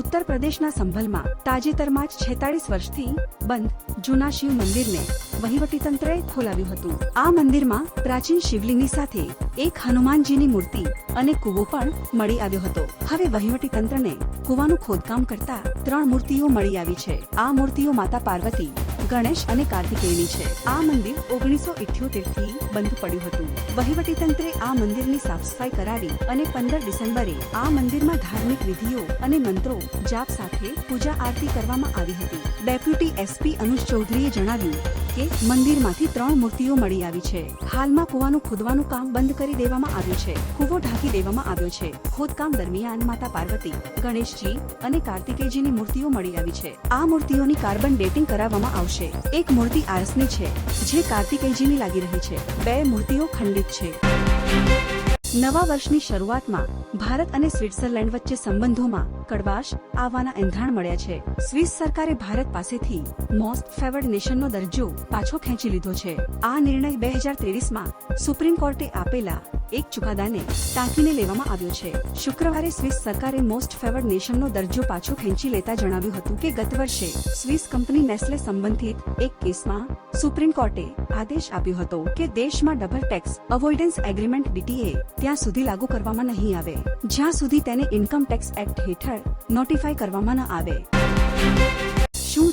ઉત્તર પ્રદેશના સંભલમાં તાજેતરમાં જ છેતાળીસ વર્ષથી બંધ જૂના શિવ મંદિરને વહીવટીતંત્રએ ખોલાવ્યું હતું. આ મંદિરમાં પ્રાચીન શિવલિંગની સાથે એક હનુમાનજીની મૂર્તિ અને કૂવો પણ મળી આવ્યો હતો. હવે વહીવટીતંત્રને કૂવાનું ખોદકામ કરતા ત્રણ મૂર્તિઓ મળી આવી છે. આ મૂર્તિઓ માતા પાર્વતી ગણેશ અને કાર્તિકેયની છે. આ મંદિર ઓગણીસો ઇઠ્યોતેરથી બંધ પડ્યું હતું. વહીવટીતંત્રે આ મંદિરની સાફ સફાઈ કરાવી અને પંદર ડિસેમ્બરે આ મંદિરમાં ધાર્મિક વિધિઓ અને મંત્રો જાપ સાથે પૂજા આરતી કરવામાં આવી હતી. ડેપ્યુટી એસપી અનુજ ચૌધરીએ જણાવ્યું કે મંદિરમાંથી ત્રણ મૂર્તિઓ મળી આવી છે. હાલમાં કૂવાનું ખોદવાનું કામ બંધ કરી દેવામાં આવ્યું છે. કુવો ઢાંકી દેવામાં આવ્યો છે. ખોદકામ દરમિયાન માતા પાર્વતી, ગણેશજી અને કાર્તિકેયજીની મૂર્તિઓ મળી આવી છે. આ મૂર્તિઓની કાર્બન ડેટિંગ કરાવવામાં આવશે. એક મૂર્તિ આરસની છે, જે કાર્તિકેયજીની લાગી રહી છે. બે મૂર્તિઓ ખંડિત છે. નવા વર્ષની શરૂઆતમાં ભારત અને સ્વિટ્ઝરલેન્ડ વચ્ચે સંબંધોમાં કડવાશ આવવાના એંધાણ મળ્યા છે. સ્વિસ સરકારે ભારત પાસેથી મોસ્ટ ફેવર્ડ નેશનનો દરજ્જો પાછો ખેંચી લીધો છે. આ નિર્ણય બે હજાર ત્રેવીસમાં સુપ્રીમ કોર્ટે આપેલા એક ચુકાદાને ટાંકીને લેવામાં આવ્યો છે. શુક્રવારે સ્વિસ સરકારે મોસ્ટ ફેવર્ડ નેશનનો દરજ્જો પાછો ખેંચી લેતા જણાવ્યું હતું કે ગત વર્ષે સ્વિસ કંપની નેસ્લે સંબંધિત એક કેસમાં સુપ્રીમ કોર્ટે આદેશ આપ્યો હતો કે દેશમાં double tax avoidance agreement DTA ત્યાં સુધી લાગુ કરવામાં નહીં આવે, જ્યાં સુધી તેને ઇન્કમ ટેક્સ એક્ટ હેઠળ નોટિફાય કરવામાં ન આવે.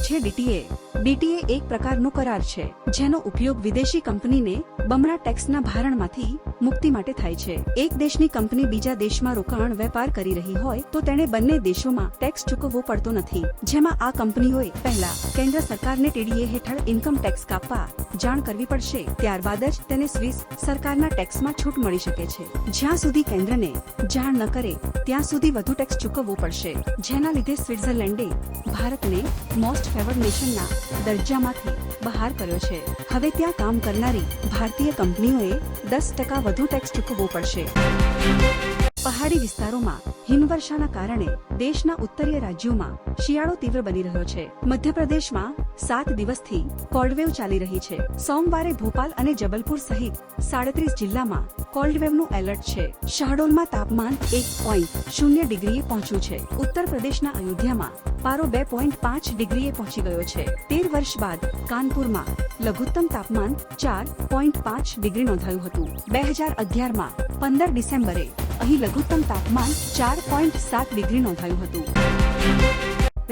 છે ડીટીએ. ડીટીએ એક પ્રકારનો કરાર છે, જેનો ઉપયોગ વિદેશી કંપનીને બમણા ટેક્સના ભારણમાંથી મુક્તિ માટે થાય છે. એક દેશની કંપની બીજા દેશમાં રોકાણ વેપાર કરી રહી હોય, તો તેણે બંને દેશોમાં ટેક્સ ચૂકવવો પડતો નથી. જેમાં આ કંપનીઓએ પહેલા કેન્દ્ર સરકારને ટીડીએ હેઠળ ઇન્કમ ટેક્સ કાપવા જાણ કરવી પડશે, ત્યારબાદ જ તેને સ્વિસ સરકારના ટેક્સમાં છૂટ મળી શકે છે. જ્યાં સુધી કેન્દ્રને જાણ ન કરે ત્યાં સુધી વધુ ટેક્સ ચૂકવવો પડશે. જેના લીધે સ્વિટ્ઝરલેન્ડે ભારતને મોસ્ટ ફેવર્ડ નેશનના દરજ્જામાંથી બહાર કર્યો છે. હવે ત્યાં કામ કરનારી ભારતીય કંપનીઓએ દસ ટકા વધુ ટેક્સ ચૂકવવો પડશે. પહાડી વિસ્તારોમાં હિમવર્ષાના કારણે દેશના ઉત્તરીય રાજ્યોમાં શિયાળો તીવ્ર બની રહ્યો છે. મધ્યપ્રદેશમાં સાત દિવસથી કોલ્ડવેવ ચાલી રહી છે. સોમવારે ભોપાલ અને જબલપુર સહિત સાડત્રીસ જિલ્લામાં કોલ્ડવેવનું એલર્ટ છે. શહડોલમાં તાપમાન એક પોઈન્ટ શૂન્ય ડિગ્રીએ પહોંચ્યું છે. ઉત્તર પ્રદેશના અયોધ્યામાં પારો બે પોઈન્ટ પાંચ ડિગ્રીએ પહોંચી ગયો છે. તેર વર્ષ બાદ કાનપુરમાં લઘુત્તમ તાપમાન ચાર પોઈન્ટ પાંચ ડિગ્રી નોંધાયું હતું. બે હજાર અગિયારમાં પંદર ડિસેમ્બરે અહીં લઘુત્તમ તાપમાન ચાર પોઈન્ટ સાત ડિગ્રી નોંધાયું હતું.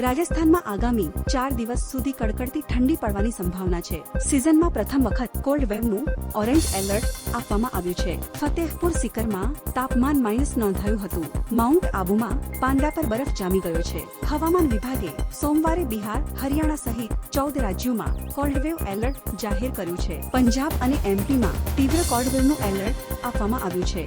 રાજસ્થાનમાં આગામી ચાર દિવસ સુધી કડકડતી ઠંડી પડવાની સંભાવના છે. સિઝનમાં પ્રથમ વખત કોલ્ડ વેવનું ઓરેન્જ એલર્ટ આપવામાં આવ્યું છે. ફતેહપુર સિકરમાં તાપમાન માઇનસ નોંધાયું હતું. માઉન્ટ આબુમાં પાંદડા પર બરફ જામી ગયો છે. હવામાન વિભાગે સોમવારે બિહાર, હરિયાણા સહિત ચૌદ રાજ્યોમાં કોલ્ડવેવ એલર્ટ જાહેર કર્યું છે. પંજાબ અને એમપીમાં તીવ્ર કોલ્ડવેવનું એલર્ટ આપવામાં આવ્યું છે.